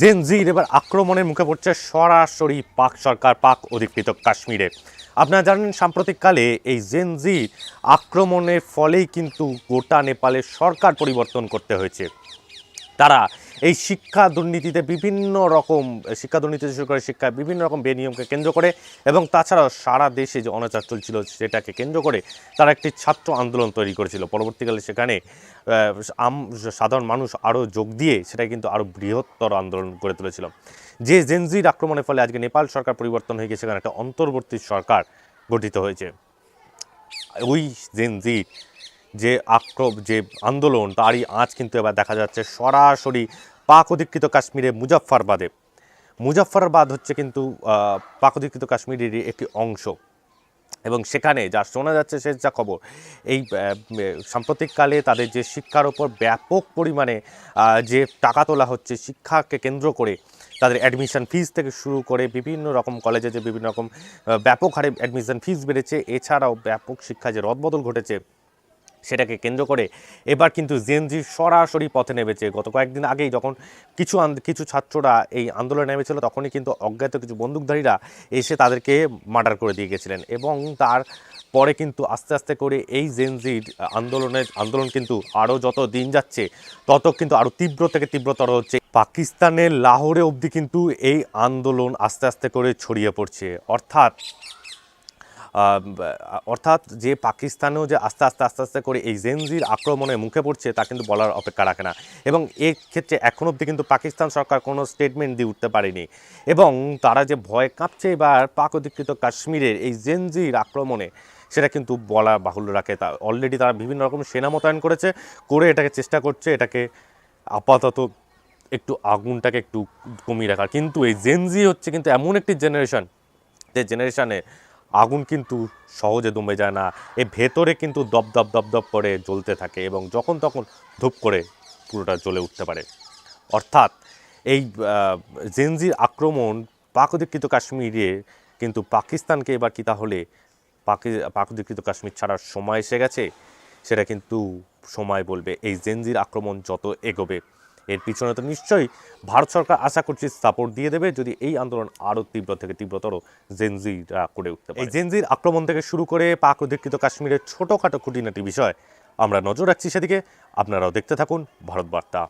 জেনজির এবার আক্রমণের মুখে পড়ছে সরাসরি পাক সরকার, পাক অধিকৃত কাশ্মীরে। আপনারা জানেন, সাম্প্রতিককালে এই জেনজির আক্রমণের ফলেই কিন্তু গোটা নেপালের সরকার পরিবর্তন করতে হয়েছে। তারা এই শিক্ষা দুর্নীতিতে বিভিন্ন রকম, শিক্ষা দুর্নীতি শুরু করে শিক্ষায় বিভিন্ন রকম বেনিয়মকে কেন্দ্র করে এবং তাছাড়াও সারা দেশে যে অনাচার চলছিল সেটাকে কেন্দ্র করে তারা একটি ছাত্র আন্দোলন তৈরি করেছিল। পরবর্তীকালে সেখানে আম- সাধারণ মানুষ আরও যোগ দিয়ে সেটা কিন্তু আরও বৃহত্তর আন্দোলন করে তুলেছিল। যে জেনজির আক্রমণের ফলে আজকে নেপাল সরকার পরিবর্তন হয়ে গেছে সেখানে একটা অন্তর্বর্তী সরকার গঠিত হয়েছে। ওই জেনজির যে আক্রম যে আন্দোলন, তারই আজ কিন্তু এবার দেখা যাচ্ছে সরাসরি পাক অধিকৃত কাশ্মীরে মুজাফফরবাদে। মুজাফফরবাদ হচ্ছে কিন্তু পাক অধিকৃত কাশ্মীরেরই একটি অংশ। এবং সেখানে যা শোনা যাচ্ছে সে যা খবর, এই সাম্প্রতিককালে তাদের যে শিক্ষার ওপর ব্যাপক পরিমাণে যে টাকা তোলা হচ্ছে, শিক্ষাকে কেন্দ্র করে তাদের অ্যাডমিশন ফিস থেকে শুরু করে বিভিন্ন রকম কলেজে যে বিভিন্ন রকম ব্যাপক হারে অ্যাডমিশন ফিস বেড়েছে, এছাড়াও ব্যাপক শিক্ষা যে রদবদল ঘটেছে সেটাকে কেন্দ্র করে। এবার কিন্তু জেনজি সরাসরি পথে নেমেছে। গত কয়েকদিন আগেই যখন কিছু কিছু ছাত্ররা এই আন্দোলনে নেমেছিল, তখনই কিন্তু অজ্ঞাত কিছু বন্দুকধারীরা এসে তাদেরকে মার্ডার করে দিয়ে গেছিলেন এবং তার পরে কিন্তু আস্তে আস্তে করে এই জেনজির আন্দোলনের আন্দোলন কিন্তু আরও যত দিন যাচ্ছে, তত কিন্তু আরও তীব্র থেকে তীব্রতর হচ্ছে। পাকিস্তানের লাহোরে অবধি কিন্তু এই আন্দোলন আস্তে আস্তে করে ছড়িয়ে পড়ছে। অর্থাৎ অর্থাৎ যে পাকিস্তানেও যে আস্তে আস্তে আস্তে আস্তে করে এই জেনজির আক্রমণে মুখে পড়ছে, তা কিন্তু বলার অপেক্ষা রাখে না। এবং এর ক্ষেত্রে এখন অবধি কিন্তু পাকিস্তান সরকার কোনো স্টেটমেন্ট দিয়ে উঠতে পারেনি। এবং তারা যে ভয় কাঁপছে এবার পাক অধিকৃত কাশ্মীরের এই জেনজির আক্রমণে, সেটা কিন্তু বলা বাহুল্য রাখে। তা অলরেডি তারা বিভিন্ন রকম সেনা মোতায়েন করেছে, করে এটাকে চেষ্টা করছে, এটাকে আপাতত একটু আগুনটাকে একটু কমিয়ে রাখার। কিন্তু এই জেনজি হচ্ছে কিন্তু এমন একটি জেনারেশন যে জেনারেশনে আগুন কিন্তু সহজে দমে যায় না। এ ভেতরে কিন্তু দপ দপ দপ দপ করে জ্বলতে থাকে এবং যখন তখন ধূপ করে পুরোটা জ্বলে উঠতে পারে। অর্থাৎ এই জেনজির আক্রমণ পাক কাশ্মীরে কিন্তু পাকিস্তানকে এবার কি তাহলে পাকি পাক কাশ্মীর ছাড়ার সময় এসে গেছে? সেটা কিন্তু সময় বলবে। এই জেনজির আক্রমণ যত এগোবে এর পিছনে তো নিশ্চয়ই ভারত সরকার আশা করছি সাপোর্ট দিয়ে দেবে যদি এই আন্দোলন আরও তীব্র থেকে তীব্রতর জেনজিরা করে উঠতে পারে। এই জেনজির আক্রমণ থেকে শুরু করে পাক অধিকৃত কাশ্মীরের ছোটোখাটো খুঁটিনাটি বিষয় আমরা নজর রাখছি সেদিকে। আপনারাও দেখতে থাকুন ভারত বার্তা।